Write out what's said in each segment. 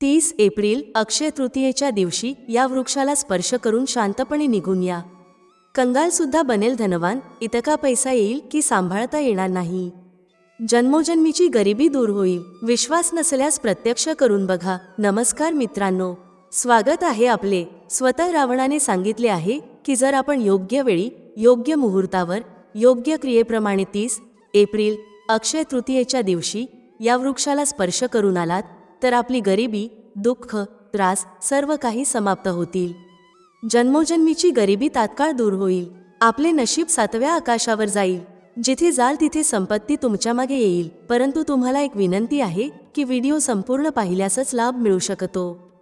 तीस एप्रिल अक्षय तृतीयेच्या दिवशी या वृक्षाला स्पर्श करून शांतपणे निघून या. कंगालसुद्धा बनेल धनवान इतका पैसा येईल की सांभाळता येणार नाही. जन्मोजन्मीची गरिबी दूर होईल विश्वास नसल्यास प्रत्यक्ष करून बघा. नमस्कार मित्रांनो स्वागत आहे आपले स्वतः रावणाने सांगितले आहे की जर आपण योग्य वेळी योग्य मुहूर्तावर योग्य क्रियेप्रमाणे तीस एप्रिल अक्षय तृतीयेच्या दिवशी या वृक्षाला स्पर्श करून आलात तर आपली गरिबी दुःख त्रास सर्व काही समाप्त होतील. जन्मोजन्मीची गरिबी तात्काळ दूर होईल. आपले नशीब सातव्या आकाशावर जाईल. जिथे जाल तिथे संपत्ती तुमच्या मागे येईल. परंतु तुम्हाला एक विनंती आहे की व्हिडिओ संपूर्ण पाहिल्यासच लाभ मिळू शकतो.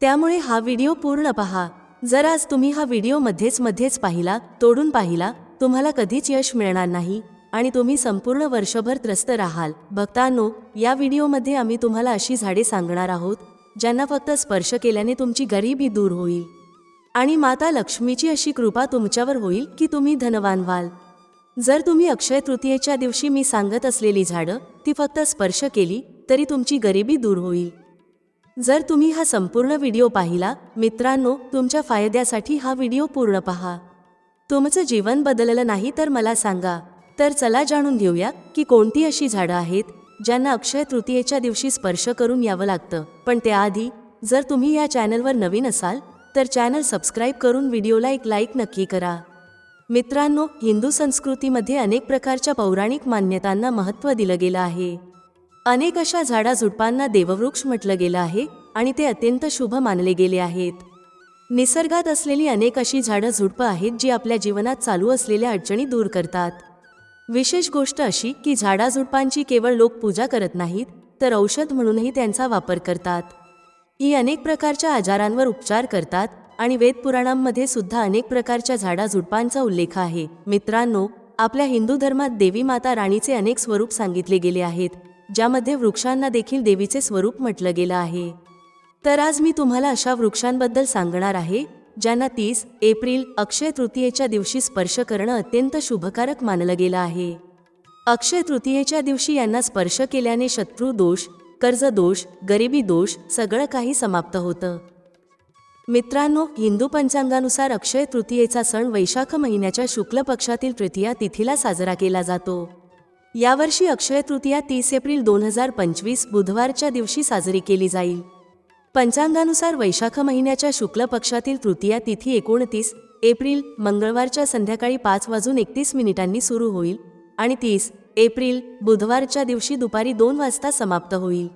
त्यामुळे हा व्हिडिओ पूर्ण पहा. जर आज तुम्ही हा व्हिडिओ मध्येच मध्येच पाहिला तोडून पाहिला तुम्हाला कधीच यश मिळणार नाही. आणि तुम्ही संपूर्ण वर्षभर त्रस्त राहाल. भक्तांनो या व्हिडिओमध्ये आम्ही तुम्हाला अशी झाडे सांगणार आहोत ज्यांना फक्त स्पर्श केल्याने तुमची गरिबी दूर होईल. आणि माता लक्ष्मीची अशी कृपा तुमच्यावर होईल की तुम्ही धनवान व्हाल. जर तुम्ही अक्षय तृतीयेच्या दिवशी मी सांगत असलेली झाडं ती फक्त स्पर्श केली तरी तुमची गरिबी दूर होईल. जर तुम्ही हा संपूर्ण व्हिडिओ पाहिला मित्रांनो तुमच्या फायद्यासाठी हा व्हिडिओ पूर्ण पहा. तुमचं जीवन बदललं नाही तर मला सांगा. तर चला जाणून घेऊया की कोणती अशी झाडं आहेत ज्यांना अक्षय तृतीयेच्या दिवशी स्पर्श करून यावं लागतं. पण त्याआधी जर तुम्ही या चॅनलवर नवीन असाल तर चॅनल सबस्क्राईब करून व्हिडिओला एक लाईक नक्की करा. मित्रांनो हिंदू संस्कृतीमध्ये अनेक प्रकारच्या पौराणिक मान्यतांना महत्त्व दिलं गेलं आहे. अनेक अशा झाडाझुडपांना देववृक्ष म्हटलं गेलं आहे आणि ते अत्यंत शुभ मानले गेले आहेत. निसर्गात असलेली अनेक अशी झाडं झुडपं आहेत जी आपल्या जीवनात चालू असलेल्या अडचणी दूर करतात. विशेष गोष्ट अशी की झाडाझुडपांची केवळ लोक पूजा करत नाहीत तर औषध म्हणूनही त्यांचा वापर करतात. ही अनेक प्रकारच्या आजारांवर उपचार करतात आणि वेदपुराणांमध्ये सुद्धा अनेक प्रकारच्या झाडाझुडपांचा उल्लेख आहे. मित्रांनो आपल्या हिंदू धर्मात देवी माता राणीचे अनेक स्वरूप सांगितले गेले आहेत ज्यामध्ये वृक्षांना देखील देवीचे स्वरूप म्हटलं गेलं आहे. तर आज मी तुम्हाला अशा वृक्षांबद्दल सांगणार आहे ज्यांना तीस एप्रिल अक्षय तृतीयेच्या दिवशी स्पर्श करणं अत्यंत शुभकारक मानलं गेलं आहे. अक्षय तृतीयेच्या दिवशी यांना स्पर्श केल्याने शत्रू दोष कर्ज दोष गरिबी दोष सगळं काही समाप्त होतं. मित्रांनो हिंदू पंचांगानुसार अक्षय तृतीयेचा सण वैशाख महिन्याच्या शुक्ल पक्षातील तृतीया तिथीला साजरा केला जातो. यावर्षी अक्षय तृतीया तीस एप्रिल दोन हजार पंचवीस बुधवारच्या दिवशी साजरी केली जाईल. पंचांगानुसार वैशाख महिन्याच्या शुक्ल पक्षातील तृतीया तिथी एकोणतीस एप्रिल मंगळवारच्या संध्याकाळी पाच वाजून एकतीस मिनिटांनी सुरू होईल आणि तीस एप्रिल बुधवारच्या दिवशी दुपारी दोन वाजता समाप्त होईल.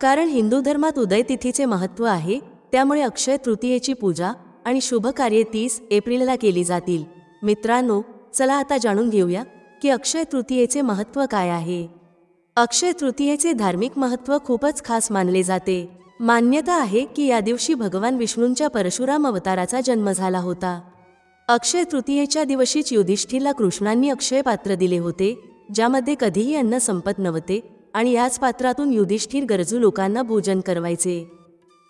कारण हिंदू धर्मात उदय तिथीचे महत्त्व आहे त्यामुळे अक्षय तृतीयेची पूजा आणि शुभ कार्ये तीस एप्रिलला केली जातील. मित्रांनो चला आता जाणून घेऊया की अक्षय तृतीयेचे महत्त्व काय आहे. अक्षय तृतीयेचे धार्मिक महत्त्व खूपच खास मानले जाते. मान्यता आहे की या दिवशी भगवान विष्णूंच्या परशुराम अवताराचा जन्म झाला होता. अक्षय तृतीयेच्या दिवशीच युधिष्ठिरला कृष्णांनी अक्षय पात्र दिले होते ज्यामध्ये कधीही अन्न संपत नव्हते आणि याच पात्रातून युधिष्ठिर गरजू लोकांना भोजन करवायचे.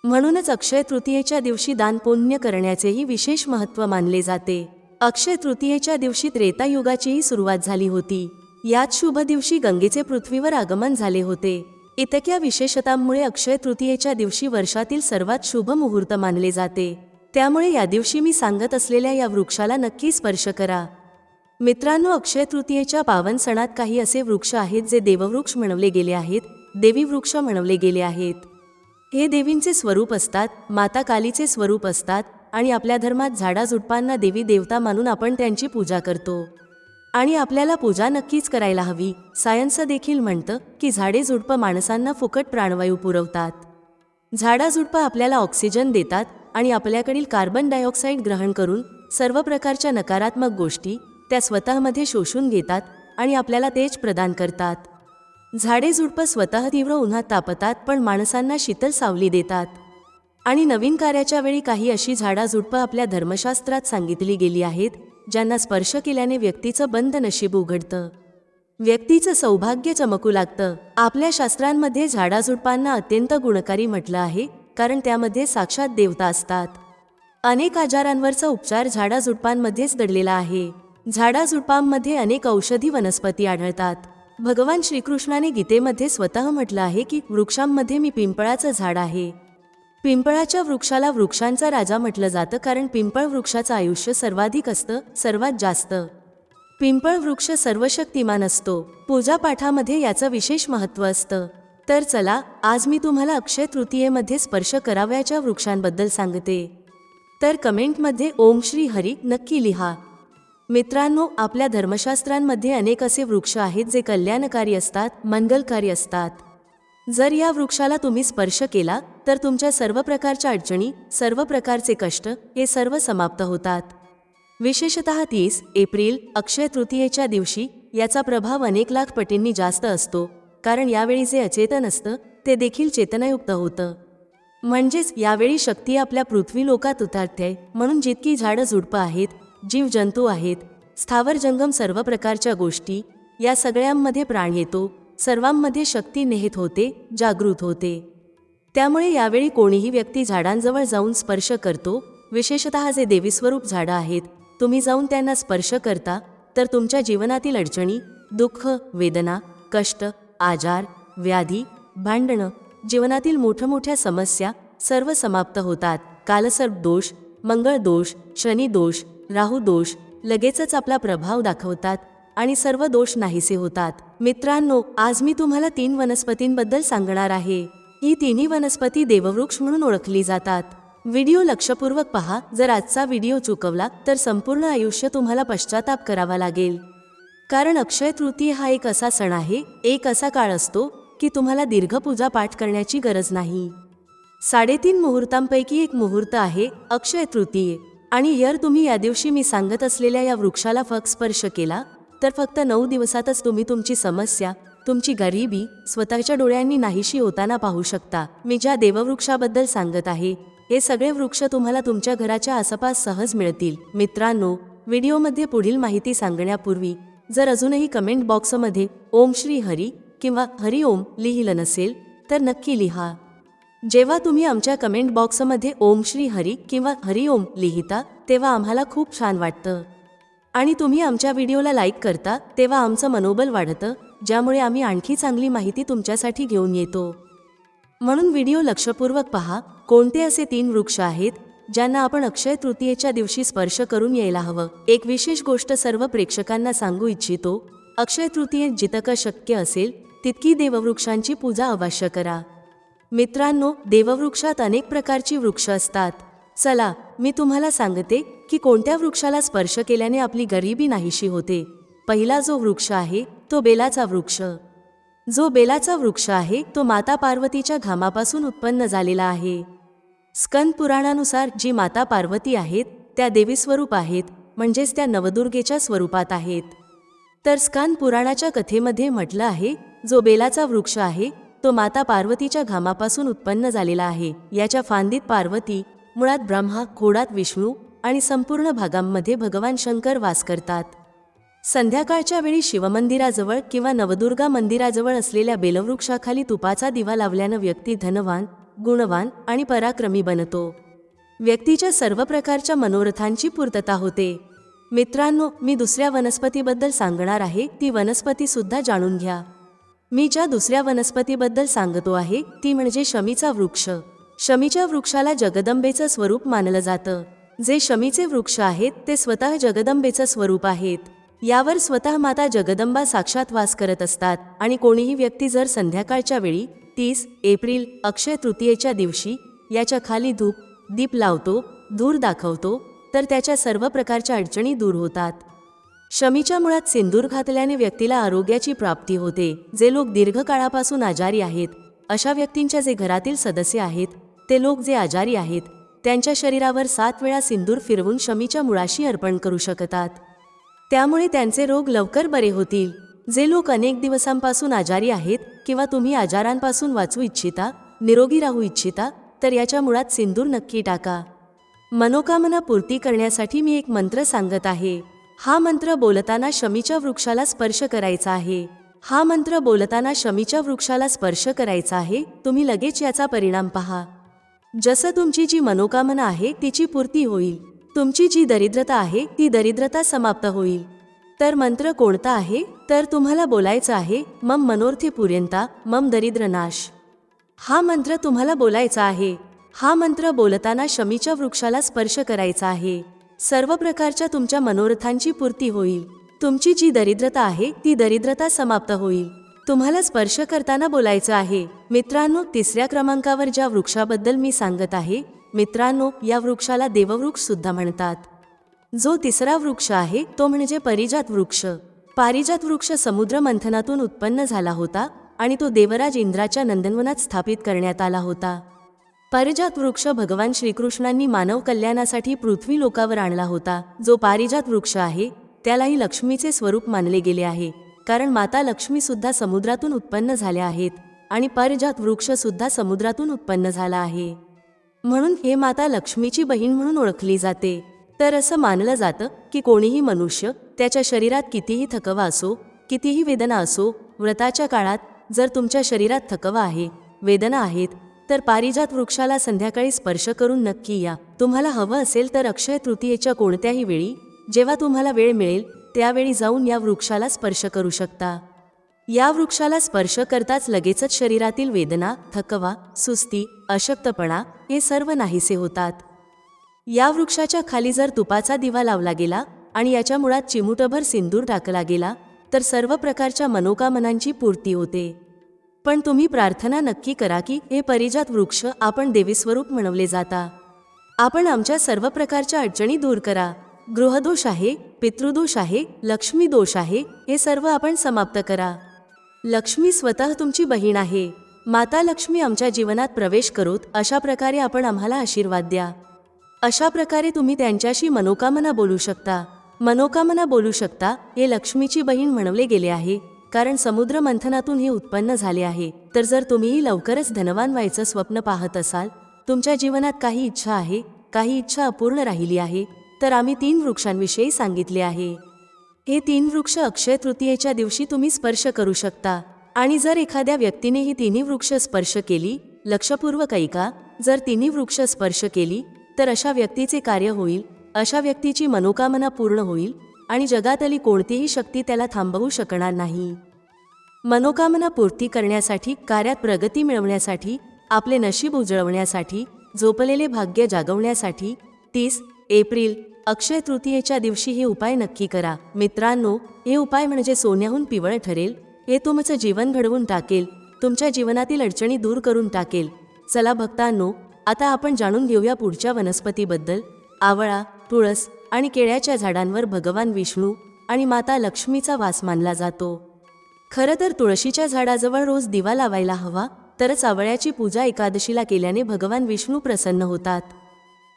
म्हणूनच अक्षय तृतीयेच्या दिवशी दानपुण्य करण्याचेही विशेष महत्त्व मानले जाते. अक्षय तृतीयेच्या दिवशी त्रेतायुगाचीही सुरुवात झाली होती. याच शुभ दिवशी गंगेचे पृथ्वीवर आगमन झाले होते. इतक्या विशेषतांमुळे अक्षय तृतीयेच्या दिवशी वर्षातील सर्वात शुभ मुहूर्त मानले जाते. त्यामुळे या दिवशी मी सांगत असलेल्या या वृक्षाला नक्की स्पर्श करा. मित्रांनो अक्षय तृतीयेच्या पावन सणात काही असे वृक्ष आहेत जे देववृक्ष म्हणवले गेले आहेत देवी वृक्ष म्हणवले गेले आहेत. हे देवींचे स्वरूप असतात माता कालीचे स्वरूप असतात आणि आपल्या धर्मात झाडाझुडपांना देवी देवता मानून आपण त्यांची पूजा करतो. आणि आपल्याला पूजा नक्कीच करायला हवी. सायन्स देखील म्हणतं की झाडे झुडपं माणसांना फुकट प्राणवायू पुरवतात. झाडाझुडपं आपल्याला ऑक्सिजन देतात आणि आपल्याकडील कार्बन डायऑक्साईड ग्रहण करून सर्व प्रकारच्या नकारात्मक गोष्टी त्या स्वतःमध्ये शोषून घेतात आणि आपल्याला तेज प्रदान करतात. झाडे झुडपं स्वतः तीव्र उन्हात तापतात पण माणसांना शीतल सावली देतात. आणि नवीन कार्याच्या वेळी काही अशी झाडाझुडपं आपल्या धर्मशास्त्रात सांगितली गेली आहेत ज्यांना स्पर्श केल्याने व्यक्तीचं बंद नशीब उघडतं. व्यक्तीचं सौभाग्य चमकू लागतं. आपल्या शास्त्रांमध्ये झाडाझुडपांना अत्यंत गुणकारी म्हटलं आहे कारण त्यामध्ये साक्षात देवता असतात. अनेक आजारांवरचा उपचार झाडाझुडपांमध्येच दडलेला आहे. झाडाझुडपांमध्ये अनेक औषधी वनस्पती आढळतात. भगवान श्रीकृष्णाने गीतेमध्ये स्वतः म्हटलं आहे की वृक्षांमध्ये मी पिंपळाचं झाड आहे. पिंपळाच्या वृक्षाला वृक्षांचा राजा म्हटलं जातं कारण पिंपळ वृक्षाचं आयुष्य सर्वाधिक असतं सर्वात जास्त. पिंपळ वृक्ष सर्वशक्तिमान असतो. पूजापाठामध्ये याचं विशेष महत्त्व असतं. तर चला आज मी तुम्हाला अक्षय तृतीयेमध्ये स्पर्श करावयाच्या वृक्षांबद्दल सांगते. तर कमेंटमध्ये ओम श्री हरी नक्की लिहा. मित्रांनो आपल्या धर्मशास्त्रांमध्ये अनेक असे वृक्ष आहेत जे कल्याणकारी असतात मंगलकारी असतात. जर या वृक्षाला तुम्ही स्पर्श केला तर तुमच्या सर्व प्रकारच्या अडचणी सर्व प्रकारचे कष्ट हे सर्व समाप्त होतात. विशेषत तीस एप्रिल अक्षय तृतीयेच्या दिवशी याचा प्रभाव अनेक लाख पटींनी जास्त असतो कारण यावेळी जे अचेतन असतं ते देखील चेतनायुक्त होतं. म्हणजेच यावेळी शक्ती आपल्या पृथ्वी लोकात उतरते म्हणून जितकी झाडं झुडपं आहेत जीवजंतू आहेत स्थावर जंगम सर्व प्रकारच्या गोष्टी या सगळ्यांमध्ये प्राण येतो सर्वांमध्ये शक्ती नेहत होते जागृत होते. त्यामुळे यावेळी कोणीही व्यक्ती झाडांजवळ जाऊन स्पर्श करतो. विशेषतः जे देवीस्वरूप झाडं आहेत तुम्ही जाऊन त्यांना स्पर्श करता तर तुमच्या जीवनातील अडचणी दुःख वेदना कष्ट आजार व्याधी भांडणं जीवनातील मोठमोठ्या समस्या सर्व समाप्त होतात. कालसर्प दोष मंगळ दोष शनी दोष राहू दोष लगेचच आपला प्रभाव दाखवतात आणि सर्व दोष नाहीसे होतात. मित्रांनो आज मी तुम्हाला तीन वनस्पतींबद्दल सांगणार आहे. ही तिन्ही वनस्पती देववृक्ष म्हणून ओळखली जातात. व्हिडिओ लक्षपूर्वक पहा. जर आजचा व्हिडिओ चुकवला तर संपूर्ण आयुष्य तुम्हाला पश्चाताप करावा लागेल. कारण अक्षय तृतीय हा एक असा सण आहे एक असा काळ असतो की तुम्हाला दीर्घ पूजा पाठ करण्याची गरज नाही. साडेतीन मुहूर्तांपैकी एक मुहूर्त आहे अक्षय तृतीय. आणि जर तुम्ही या दिवशी मी सांगत असलेल्या या वृक्षाला फक्त स्पर्श केला तर फक्त नऊ दिवसातच तुम्ही तुमची समस्या तुमची गरिबी स्वतःच्या डोळ्यांनी नाहीशी होताना पाहू शकता. मी ज्या देववृक्षाबद्दल सांगत आहे हे सगळे वृक्ष तुम्हाला तुमच्या घराच्या आसपास सहज मिळतील. मित्रांनो व्हिडिओमध्ये पुढील माहिती सांगण्यापूर्वी जर अजूनही कमेंट बॉक्समध्ये ओम श्री हरी किंवा हरी ओम लिहिलं नसेल तर नक्की लिहा. जेव्हा तुम्ही आमच्या कमेंट बॉक्समध्ये ओम श्री हरी किंवा हरी ओम लिहिता तेव्हा आम्हाला खूप छान वाटतं. आणि तुम्ही आमच्या व्हिडिओला लाईक करता तेव्हा आमचं मनोबल वाढतं ज्यामुळे आम्ही आणखी चांगली माहिती तुमच्यासाठी घेऊन येतो. म्हणून व्हिडिओ लक्षपूर्वक पहा. कोणते असे तीन वृक्ष आहेत ज्यांना आपण अक्षय तृतीयेच्या दिवशी स्पर्श करून यायला हवं? एक विशेष गोष्ट सर्व प्रेक्षकांना सांगू इच्छितो. अक्षय तृतीयेत जितकं शक्य असेल तितकी देववृक्षांची पूजा अवश्य करा. मित्रांनो देववृक्षात अनेक प्रकारची वृक्ष असतात. चला मी तुम्हाला सांगते की कोणत्या वृक्षाला स्पर्श केल्याने आपली गरिबी नाहीशी होते. पहिला जो वृक्ष आहे तो बेलाचा वृक्ष. जो बेलाचा वृक्ष आहे तो माता पार्वतीच्या घामापासून उत्पन्न झालेला आहे. स्कंद पुराणानुसार जी माता पार्वती आहेत त्या देवी स्वरूप आहेत म्हणजेच त्या नवदुर्गेच्या स्वरूपात आहेत. तर स्कंद पुराणाच्या कथेमध्ये म्हटलं आहे जो बेलाचा वृक्ष आहे तो माता पार्वतीच्या घामापासून उत्पन्न झालेला आहे. याच्या फांदीत पार्वती मुळात ब्रह्मा खोडात विष्णू आणि संपूर्ण भागांमध्ये भगवान शंकर वास करतात. संध्याकाळच्या वेळी शिवमंदिराजवळ किंवा नवदुर्गा मंदिराजवळ असलेल्या बेलवृक्षाखाली तुपाचा दिवा लावल्यानं व्यक्ती धनवान गुणवान आणि पराक्रमी बनतो. व्यक्तीच्या सर्व प्रकारच्या मनोरथांची पूर्तता होते. मित्रांनो मी दुसऱ्या वनस्पतीबद्दल सांगणार आहे ती वनस्पती सुद्धा जाणून घ्या. मी ज्या दुसऱ्या वनस्पतीबद्दल सांगतो आहे ती म्हणजे शमीचा वृक्ष. शमीच्या वृक्षाला जगदंबेचं स्वरूप मानलं जातं. जे शमीचे वृक्ष आहेत ते स्वतः जगदंबेचं स्वरूप आहेत. यावर स्वतः माता जगदंबा साक्षात वास करत असतात आणि कोणीही व्यक्ती जर संध्याकाळच्या वेळी तीस एप्रिल अक्षय तृतीयेच्या दिवशी याच्या खाली धूप दीप लावतो धूर दाखवतो तर त्याच्या सर्व प्रकारच्या अडचणी दूर होतात. शमीच्या मुळात सिंदूर घातल्याने व्यक्तीला आरोग्याची प्राप्ती होते. जे लोक दीर्घकाळापासून आजारी आहेत अशा व्यक्तींच्या जे घरातील सदस्य आहेत ते लोक जे आजारी आहेत त्यांच्या शरीरावर सात वेळा सिंदूर फिरवून शमीच्या मुळाशी अर्पण करू शकतात. त्यामुळे त्यांचे रोग लवकर बरे होतील. जे लोक अनेक दिवसांपासून आजारी आहेत किंवा तुम्ही आजारांपासून वाचू इच्छिता निरोगी राहू इच्छिता तर याच्या मुळात सिंदूर नक्की टाका. मनोकामना पूर्ती करण्यासाठी मी एक मंत्र सांगत आहे. हा मंत्र बोलताना शमीच्या वृक्षाला स्पर्श करायचा आहे. हा मंत्र बोलताना शमीच्या वृक्षाला स्पर्श करायचा आहे. तुम्ही लगेच याचा परिणाम पहा. जसं तुमची जी मनोकामना आहे तिची पूर्ती होईल. तुमची जी दरिद्रता आहे ती दरिद्रता समाप्त होईल. तर मंत्र कोणता आहे? तर तुम्हाला बोलायचं आहे मम मनोर्थी पुर्यंता मम दरिद्र नाश. हा मंत्र तुम्हाला बोलायचा आहे. हा मंत्र बोलताना शमीच्या वृक्षाला स्पर्श करायचा आहे. सर्व प्रकारच्या तुमच्या मनोरथांची पूर्ती होईल. तुमची जी दरिद्रता आहे ती दरिद्रता समाप्त होईल. तुम्हाला स्पर्श करताना बोलायचं आहे. मित्रांनो तिसऱ्या क्रमांकावर ज्या वृक्षाबद्दल मी सांगत आहे मित्रांनो या वृक्षाला देववृक्ष सुद्धा म्हणतात. जो तिसरा वृक्ष आहे तो म्हणजे परिजात वृक्ष. पारिजात वृक्ष समुद्र मंथनातून उत्पन्न झाला होता आणि तो देवराज इंद्राच्या नंदनवनात स्थापित करण्यात आला होता. पारिजात वृक्ष भगवान श्रीकृष्णांनी मानव कल्याणासाठी पृथ्वी लोकावर आणला होता. जो पारिजात वृक्ष आहे त्यालाही लक्ष्मीचे स्वरूप मानले गेले आहे. कारण माता लक्ष्मी सुद्धा समुद्रातून उत्पन्न झाल्या आहेत आणि पारिजात वृक्ष सुद्धा समुद्रातून उत्पन्न झाला आहे. म्हणून हे माता लक्ष्मीची बहीण म्हणून ओळखली जाते. तर असं मानलं जातं की कोणीही मनुष्य त्याच्या शरीरात कितीही थकवा असो कितीही वेदना असो व्रताच्या काळात जर तुमच्या शरीरात थकवा आहे वेदना आहेत तर पारिजात वृक्षाला संध्याकाळी स्पर्श करून नक्की या. तुम्हाला हवं असेल तर अक्षय तृतीयेच्या कोणत्याही वेळी जेव्हा तुम्हाला वेळ मिळेल त्यावेळी जाऊन या वृक्षाला स्पर्श करू शकता. या वृक्षाला स्पर्श करताच लगेचच शरीरातील वेदना थकवा सुस्ती अशक्तपणा हे सर्व नाहीसे होतात. या वृक्षाच्या खाली जर तुपाचा दिवा लावला गेला आणि याच्या मुळात चिमुटभर सिंदूर टाकला गेला तर सर्व प्रकारच्या मनोकामनांची पूर्ती होते. पण तुम्ही प्रार्थना नक्की करा की हे परिजात वृक्ष आपण देवीस्वरूप म्हणवले जाता. आपण आमच्या सर्व प्रकारच्या अडचणी दूर करा. गृहदोष आहे पितृदोष आहे लक्ष्मी दोष आहे हे सर्व आपण समाप्त करा. लक्ष्मी स्वतः तुमची बहीण आहे. माता लक्ष्मी आमच्या जीवनात प्रवेश करूत अशा प्रकारे आपण आम्हाला आशीर्वाद द्या. अशा प्रकारे तुम्ही त्यांच्याशी मनोकामना बोलू शकता. मनोकामना बोलू शकता हे लक्ष्मीची बहीण म्हणवले गेले आहे. कारण समुद्र मंथनातून हे उत्पन्न झाले आहे. तर जर तुम्हीही लवकरच धनवान व्हायचं स्वप्न पाहत असाल तुमच्या जीवनात काही इच्छा आहे काही इच्छा अपूर्ण राहिली आहे तर आम्ही तीन वृक्षांविषयी सांगितले आहे. हे तीन वृक्ष अक्षय तृतीयेच्या दिवशी तुम्ही स्पर्श करू शकता. आणि जर एखाद्या व्यक्तीने ही तिन्ही वृक्ष स्पर्श केली लक्षपूर्वक ऐका जर तिन्ही वृक्ष स्पर्श केली तर अशा व्यक्तीचे कार्य होईल अशा व्यक्तीची मनोकामना पूर्ण होईल आणि जगातली कोणतीही शक्ती त्याला थांबवू शकणार नाही. मनोकामना पूर्ती करण्यासाठी कार्यात प्रगती मिळवण्यासाठी आपले नशीब उजळवण्यासाठी झोपलेले भाग्य जागवण्यासाठी तीस एप्रिल अक्षय तृतीयेच्या दिवशी हे उपाय नक्की करा. मित्रांनो हे उपाय म्हणजे सोन्याहून पिवळ ठरेल. हे तुमचं जीवन घडवून टाकेल. तुमच्या जीवनातील अडचणी दूर करून टाकेल. चला भक्तांनो आता आपण जाणून घेऊया पुढच्या वनस्पतीबद्दल. आवळा तुळस आणि केळ्याच्या झाडांवर भगवान विष्णू आणि माता लक्ष्मीचा वास मानला जातो. खरं तर तुळशीच्या झाडाजवळ रोज दिवा लावायला हवा तरच आवळ्याची पूजा एकादशीला केल्याने भगवान विष्णू प्रसन्न होतात.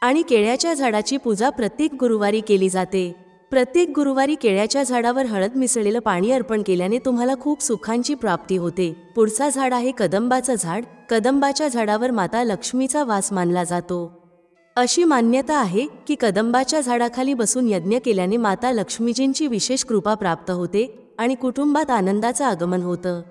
आणि केळ्याच्या झाडाची पूजा प्रत्येक गुरुवारी केली जाते. प्रत्येक गुरुवारी केळ्याच्या झाडावर हळद मिसळलेलं पाणी अर्पण केल्याने तुम्हाला खूप सुखांची प्राप्ती होते. पुढचा झाड आहे कदंबाचं झाड. कदंबाच्या झाडावर माता लक्ष्मीचा वास मानला जातो. अशी मान्यता आहे की कदंबाच्या झाडाखाली बसून यज्ञ केल्याने माता लक्ष्मीजींची विशेष कृपा प्राप्त होते आणि कुटुंबात आनंदाचं आगमन होतं.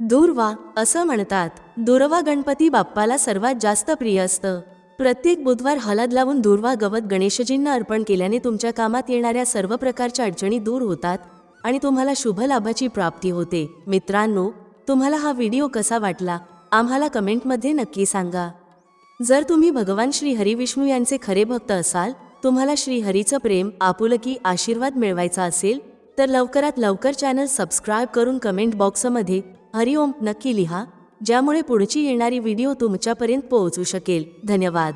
दूर्वा असं म्हणतात. दुर्वा गणपती बाप्पाला सर्वात जास्त प्रिय असतं. प्रत्येक बुधवार हळद लावून दुर्वा गवत गणेशजींना अर्पण केल्याने तुमच्या कामात येणाऱ्या सर्व प्रकारच्या अडचणी दूर होतात आणि तुम्हाला शुभ लाभाची प्राप्ती होते. मित्रांनो तुम्हाला हा व्हिडिओ कसा वाटला? आम्हाला कमेंटमध्ये नक्की सांगा. जर तुम्ही भगवान श्री हरिविष्णू यांचे खरे भक्त असाल तुम्हाला श्री हरीचं प्रेम आपुलकी आशीर्वाद मिळवायचा असेल तर लवकरात लवकर चॅनल सबस्क्राईब करून कमेंट बॉक्समध्ये हरिओम नक्की लिहा. ज्यामुळे पुढची येणारी व्हिडिओ तुमच्यापर्यंत पोहोचू शकेल. धन्यवाद.